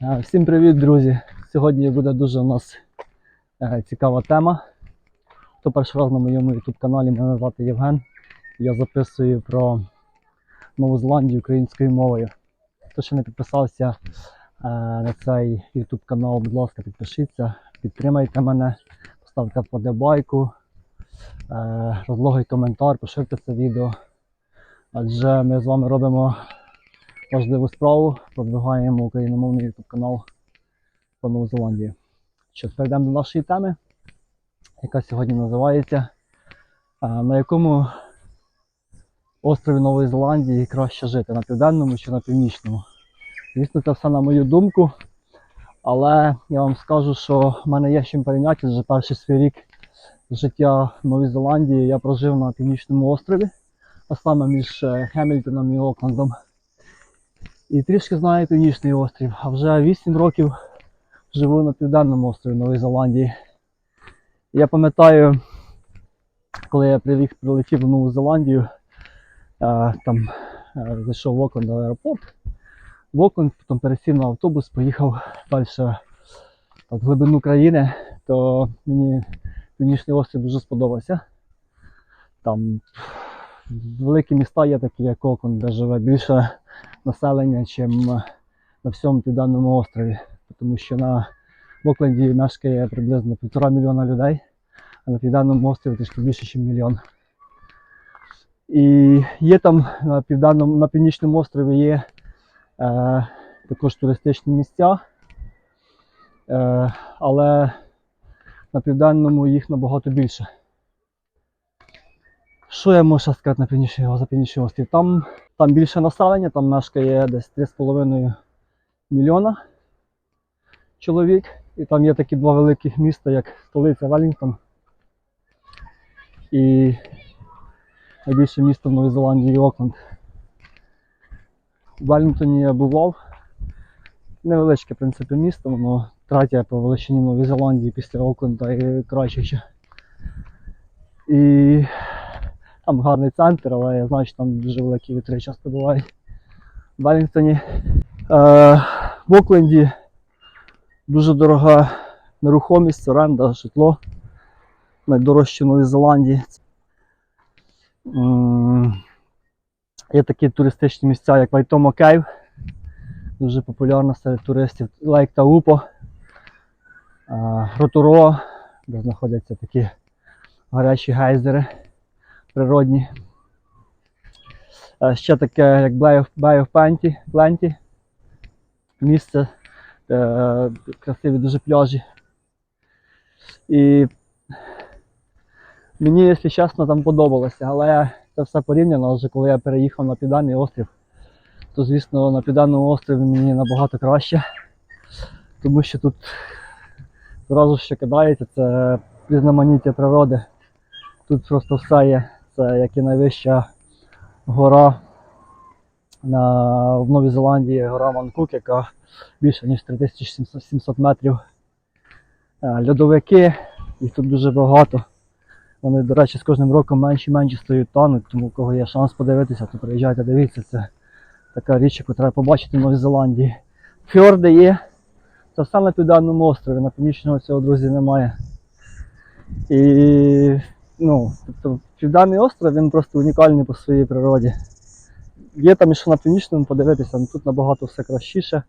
Всім привіт, друзі! Сьогодні буде дуже у нас е, цікава тема. Хто перший раз на моєму YouTube каналі, мене звати Євген. Я записую про Нову Зеландію українською мовою. Хто ще не підписався е, на цей YouTube канал, будь ласка, підпишіться, підтримайте мене, поставте вподобайку, е, розлогий коментар, поширте це відео. Адже ми з вами робимо важливу справу, продвигаємо україномовний YouTube канал по Нову Зеландії. Що, перейдемо до нашої теми, яка сьогодні називається На якому острові Нової Зеландії краще жити? На південному чи на північному? Звісно, це все на мою думку. Але я вам скажу, що в мене є чим порівняти вже перший свій рік життя в Новій Зеландії я прожив на північному острові, а саме між е, Хемільтоном і Оклендом. І трішки знаю Північний острів. А вже 8 років живу на південному острові Нової Зеландії. Я пам'ятаю, коли я прилетів в Нову Зеландію, е, там е, зайшов в Окленд до аеропорт. В Окленд, потім пересів на автобус, поїхав далі в глибину країни, то мені Північний острів дуже сподобався. Там великі міста є такі, як Окленд, де живе більше населення, чим на всьому південному острові. Тому що на Окленді мешкає приблизно півтора мільйона людей, а на південному острові трішки більше, ніж мільйон. І є там на південному, на північному острові є е, також туристичні місця, е, але на південному їх набагато більше. Що я можу сказати на північний, за північний острів? Там, там більше населення, там мешкає десь 3,5 мільйона чоловік. І там є такі два великих міста, як столиця Велінгтон і найбільше місто в Новій Зеландії Окленд. В Велінгтоні я бував. Невеличке, в принципі, місто, воно третє по величині Новій Зеландії після Окленда і Крайчича. І там гарний центр, але я знаю, що там дуже великі вітри часто бувають. В Велінгтоні. Е, в Окленді дуже дорога нерухомість, оренда, житло. Найдорожче в Новій Зеландії. Є такі туристичні місця, як Вайтомо Кейв. Дуже популярна серед туристів. Лейк Таупо, Ротуро, де знаходяться такі гарячі гейзери природні. Ще таке, як Plenty, Plenty. Місце, е, красиві дуже пляжі. І мені, якщо чесно, там подобалося, але це все порівняно, адже коли я переїхав на Південний острів, то звісно на Південному острові мені набагато краще, тому що тут зразу що кидається, це різноманіття природи. Тут просто все є. Це як і найвища гора на, в Новій Зеландії, гора Манкук, яка більше ніж 3700 метрів. Е, Льодовики, їх тут дуже багато. Вони, до речі, з кожним роком менші менші стають тануть, тому у кого є шанс подивитися, то приїжджайте, дивіться, це така річ, яку треба побачити в Новій Зеландії. Фьорди є. Це все на південному острові, на північному цього, друзі, немає. І ну, тобто Південний остров він просто унікальний по своїй природі. Є там що на північному подивитися, але тут набагато все кращіше.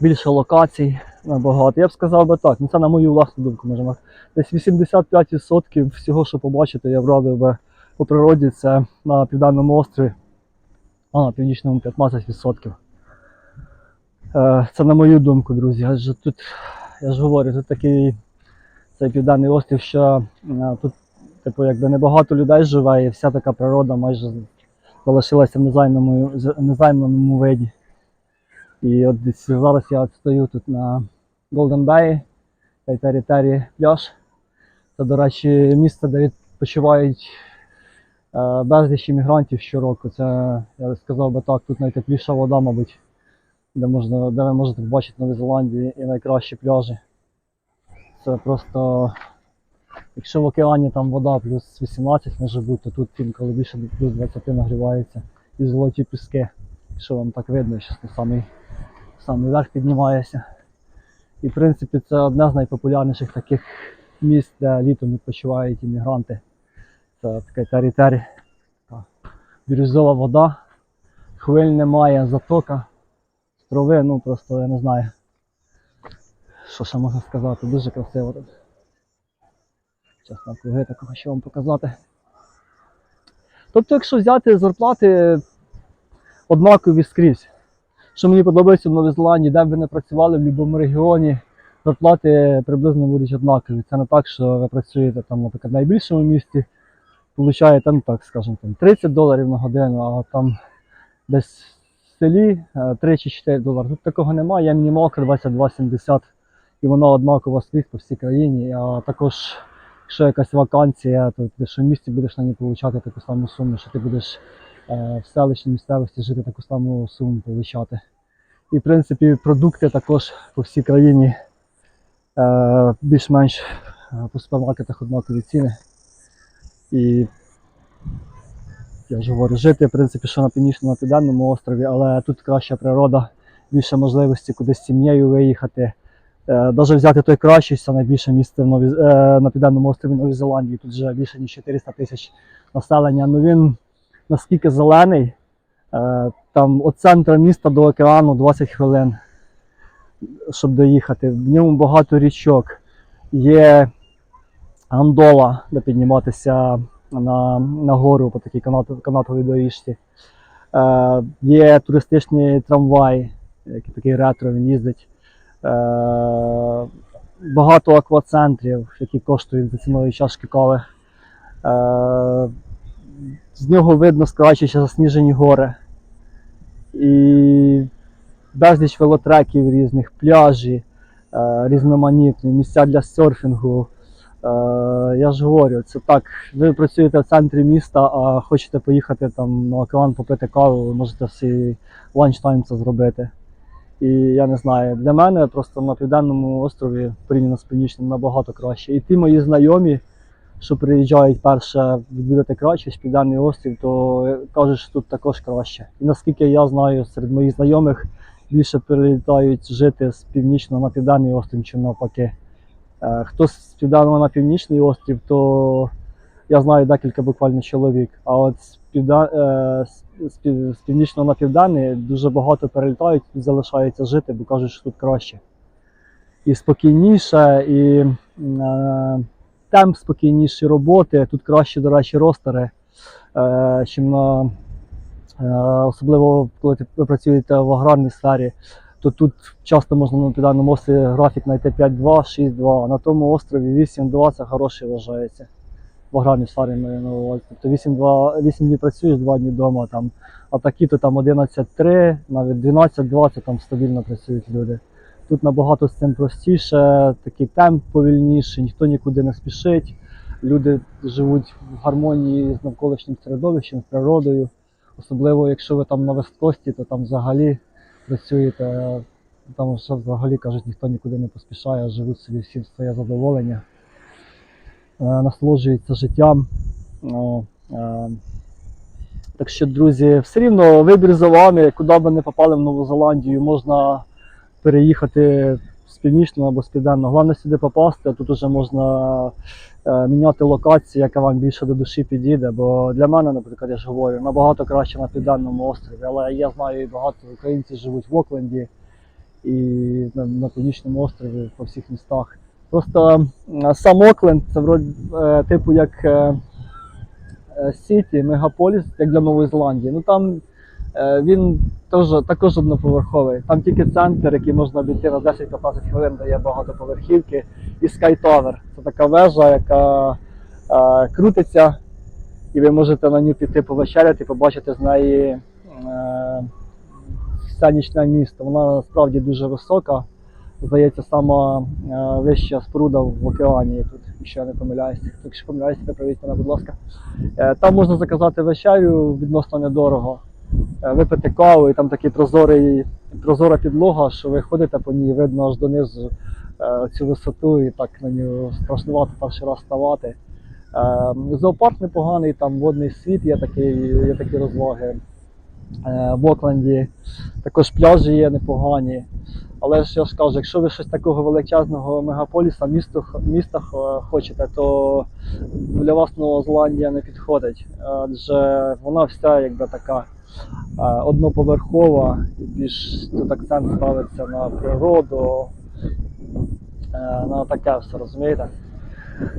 Більше локацій набагато. Я б сказав би так, ну це на мою власну думку, можемо. Десь 85% всього, що побачите, я врадив би по природі, це на південному острові, а на північному 15%. Е, Це на мою думку, друзі. Адже тут, я ж говорю, тут такий цей південний острів, що е, тут, типу, якби небагато людей живе, і вся така природа майже залишилася в незайманому, незайманому виді. І от зараз я от стою тут на Golden Bay, Кайтері Тері пляж. Це, до речі, місце, де відпочивають е, безліч іммігрантів щороку. Це, я би сказав би так, тут найтепліша вода, мабуть, де, можна, де ви можете побачити в Новій Зеландії і найкращі пляжі. Це просто, якщо в океані там вода плюс 18 може бути, то тут інколи більше плюс 20 нагрівається. І золоті піски, якщо вам так видно, зараз не самий, самий верх піднімаєшся. І в принципі це одне з найпопулярніших таких місць, де літом відпочивають іммігранти. Це таке тері-тері, така бірюзова вода, хвиль немає, затока, трави, ну просто я не знаю. Що ще можна сказати, дуже красиво тут. Круги так хочу вам показати. Тобто, якщо взяти зарплати однакові скрізь. Що мені подобається в Новій Зеландії, де б ви не працювали в будь-якому регіоні, зарплати приблизно будуть однакові. Це не так, що ви працюєте там, наприклад, в найбільшому місті, получаєте, ну так скажімо, там 30 доларів на годину, а там десь в селі е, 3 чи 4 долари. Тут такого немає, є мінімалка 22,70 і вона однакова скрізь по всій країні. А також, якщо якась вакансія, то ти що в місті будеш на ній получати таку саму суму, що ти будеш е, в селищній місцевості жити таку саму суму получати. І в принципі продукти також по всій країні е, більш-менш е, по супермаркетах однакові ціни. І я ж говорю, жити, в принципі, що на північному на південному острові, але тут краща природа, більше можливості кудись з сім'єю виїхати. Е, Даже взяти той кращий, це найбільше місце в Нові, е, на південному острові Новій Зеландії. Тут вже більше ніж 400 тисяч населення. Ну він наскільки зелений, е, там від центру міста до океану 20 хвилин, щоб доїхати. В ньому багато річок. Є гандола, де підніматися на, на гору по такій канат- канатовій доріжці. Е, є туристичний трамвай, який такий ретро, він їздить. Е, багато аквацентрів, які коштують за ціною чашки кави. Е, з нього видно скрачуючи засніжені гори. І безліч велотреків різних, пляжі, е, різноманітні, місця для серфінгу. Я ж говорю, це так, ви працюєте в центрі міста, а хочете поїхати там на океан попити каву, ви можете всі ланчтайм це зробити. І я не знаю, для мене просто на південному острові порівняно з північним набагато краще. І ті мої знайомі, що приїжджають перше відвідати краще, південний острів, то кажуть, що тут також краще. І наскільки я знаю, серед моїх знайомих більше перелітають жити з північного на південний острів, чим навпаки. Е, Хто з південного на північний острів, то я знаю декілька буквально чоловік. А от з, півда... е, з- пів- з північного на південний дуже багато перелітають і залишаються жити, бо кажуть, що тут краще. І спокійніше, і е, темп спокійніші роботи. Тут краще, до речі, ростери, е, чим на е, особливо коли ви працюєте в аграрній сфері, то тут часто можна на південному острові графік знайти 5-2, 6-2, а на тому острові 8-2 це хороший вважається. В аграрній сфері маю на увазі. Тобто 8-2, 8 днів працюєш, 2 дні вдома там. А такі то там 11-3, навіть 12-2 це там стабільно працюють люди. Тут набагато з цим простіше, такий темп повільніший, ніхто нікуди не спішить. Люди живуть в гармонії з навколишнім середовищем, з природою. Особливо, якщо ви там на Весткості, то там взагалі працюєте, там ще взагалі кажуть, ніхто нікуди не поспішає, живуть собі всі своє задоволення, е, насолоджуються життям. Ну, е, так що, друзі, все рівно вибір за вами, куди б не попали в Нову Зеландію, можна переїхати з північного або з південного. Головне сюди попасти, а тут вже можна е, міняти локацію, яка вам більше до душі підійде. Бо для мене, наприклад, я ж говорю, набагато краще на південному острові. Але я знаю, і багато українців живуть в Окленді і на, на північному острові по всіх містах. Просто е, сам Окленд це вроді е, типу як е, Сіті, мегаполіс, як для Нової Зеландії. Ну там він теж, також одноповерховий. Там тільки центр, який можна обійти на 10-15 хвилин, де є багатоповерхівки, і Sky Це така вежа, яка е, крутиться, і ви можете на ній піти повечеряти, побачити з неї е, все нічне місто. Вона насправді дуже висока. Здається, сама е, вища споруда в океані тут, якщо я не помиляюся. Якщо помиляюся, виправіть мене, будь ласка. Е, там можна заказати вечерю відносно недорого, е, випити каву, і там такий прозорий, прозора підлога, що ви ходите по ній, видно аж донизу цю висоту, і так на нього страшнувато перший раз ставати. Зоопарк непоганий, там водний світ, є, такий, є такі розваги. В Окленді також пляжі є непогані. Але ж я ж кажу, якщо ви щось такого величезного мегаполіса, міста х- хочете, то для вас Нова Зеландія не підходить. Адже вона вся якби така е, одноповерхова, і більш тут акцент ставиться на природу, е, на таке все, розумієте?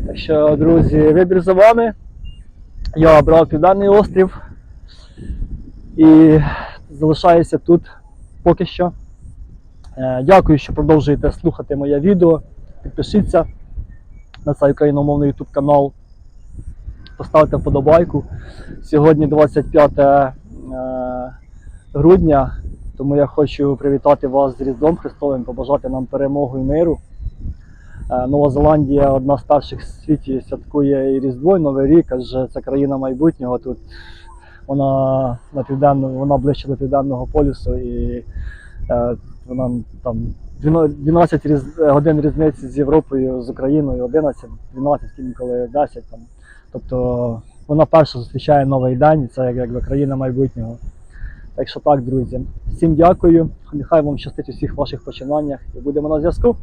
Так що, друзі, вибір за вами. Я обрав Південний острів і залишаюся тут поки що. Е, Дякую, що продовжуєте слухати моє відео. Підпишіться на цей україномовний YouTube канал. Поставте вподобайку. Сьогодні 25 е, грудня, тому я хочу привітати вас з Різдвом Христовим, побажати нам перемогу і миру. Е, Нова Зеландія одна з перших в світі святкує і Різдво, і Новий рік, адже це країна майбутнього. Тут вона на південному, вона ближче до південного полюсу і вона там 12 різ- годин різниці з Європою, з Україною, 11, 12, інколи 10 там. Тобто вона перша зустрічає новий день, це якби країна майбутнього. Так що так, друзі. Всім дякую. Нехай вам щастить у всіх ваших починаннях і будемо на зв'язку.